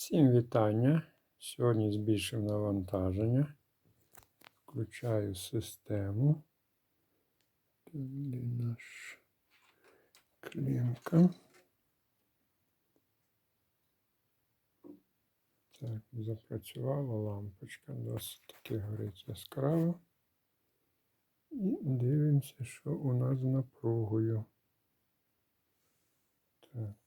Всім вітання. Сьогодні збільшив навантаження. Включаю систему. Де наш клемка. Так, запрацювала лампочка, досить таки горить яскраво. І дивимося, що у нас з напругою. Так.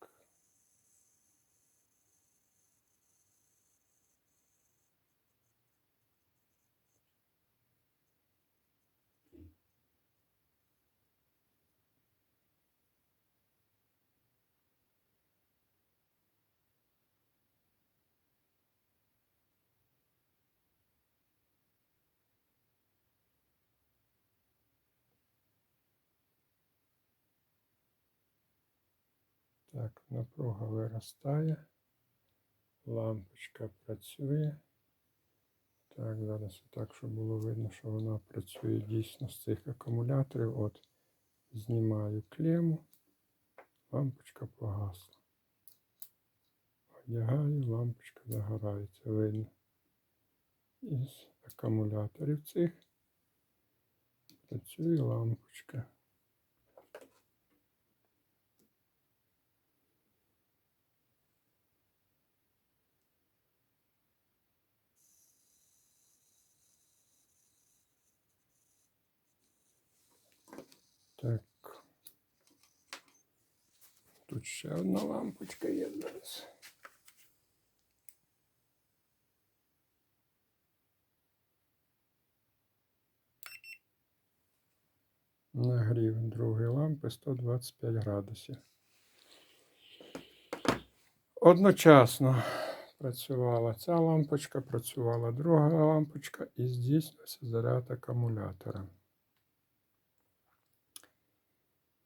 Так, напруга виростає. Лампочка працює. Так, зараз так, щоб було видно, що вона працює дійсно з цих акумуляторів. От, знімаю клему, лампочка погасла. Одягаю, лампочка загорається, видно. Із акумуляторів цих працює лампочка. Так. Тут ще одна лампочка є зараз. Нагрів другої лампи 125 градусів. Одночасно працювала ця лампочка, працювала друга лампочка і здійснився заряд акумулятора.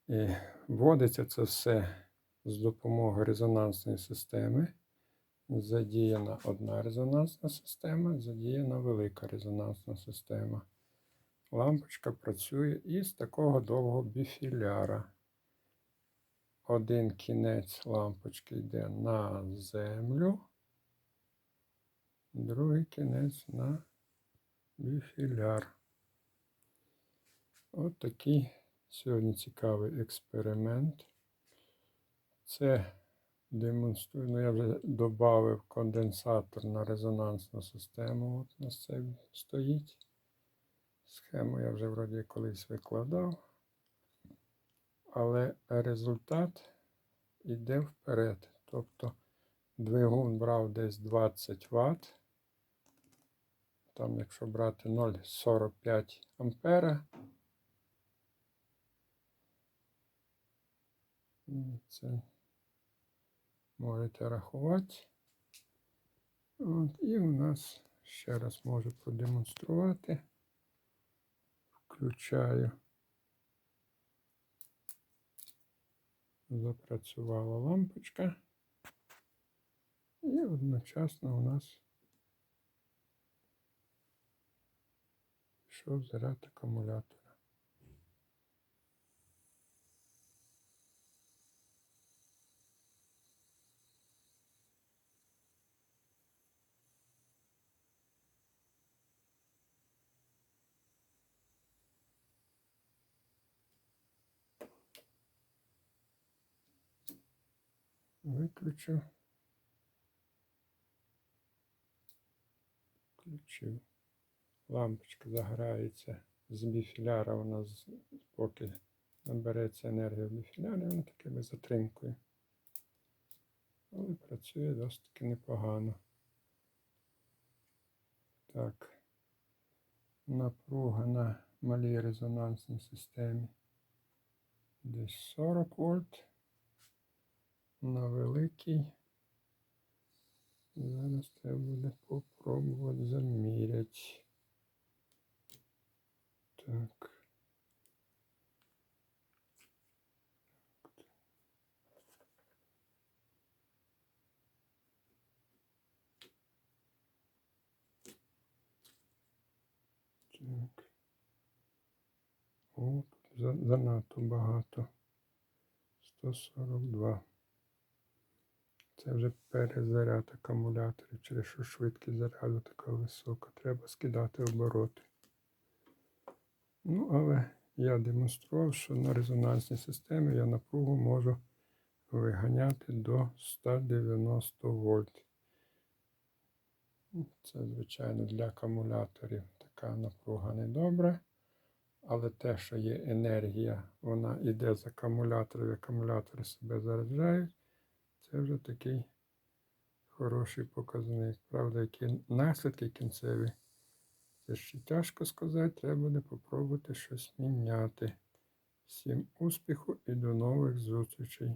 І вводиться це все з допомогою резонансної системи. Задіяна одна резонансна система, задіяна велика резонансна система. Лампочка працює із такого довгого біфіляра. Один кінець лампочки йде на землю, другий кінець на біфіляр. От Сьогодні цікавий експеримент. Це демонструю. Ну, я вже додав конденсатор на резонансну систему. От у нас це стоїть. Схему я вже вроді колись викладав. Але результат йде вперед. Тобто двигун брав десь 20 Вт. Там, якщо брати 0,45 ампера. Це можете рахувати. От, І у нас ще раз можу продемонструвати. Включаю. Запрацювала лампочка. І одночасно у нас пішов заряд акумулятора. Виключу. Включив. Лампочка загорається з біфіляра, у нас поки набереться енергія в біфілярі, вона без затримкою. Але працює досить таки непогано. Так. Напруга на малій резонансній системі. Десь 40 вольт на великий. Зараз треба буде попробувати заміряти. Так. Так. О, занадто багато. 142. Це вже перезаряд акумуляторів, через що швидкість заряду така висока. Треба скидати обороти. Ну, але я демонстрував, що на резонансній системі я напругу можу виганяти до 190 вольт. Це, звичайно, для акумуляторів така напруга недобра. Але те, що є енергія, вона йде з акумуляторів, акумулятори себе заряджають, це вже такий хороший показник. Правда, які наслідки кінцеві, це ще тяжко сказати, треба буде попробувати щось міняти. Всім успіху і до нових зустрічей.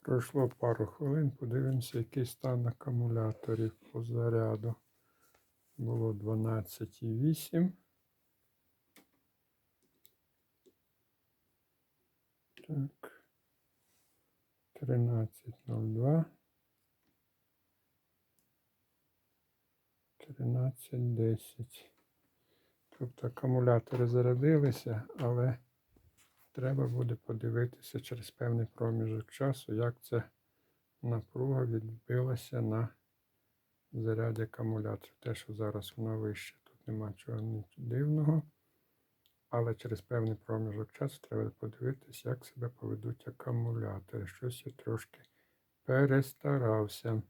Пройшло пару хвилин, подивимося, який стан акумуляторів по заряду. Було 12,8. Так. 13.02. 13.10. Тобто акумулятори зарядилися, але треба буде подивитися через певний проміжок часу, як ця напруга відбилася на заряді акумулятора. Те, що зараз вона вища, тут нема чого дивного. Але через певний проміжок часу треба подивитися, як себе поведуть акумулятори. Щось я трошки перестарався.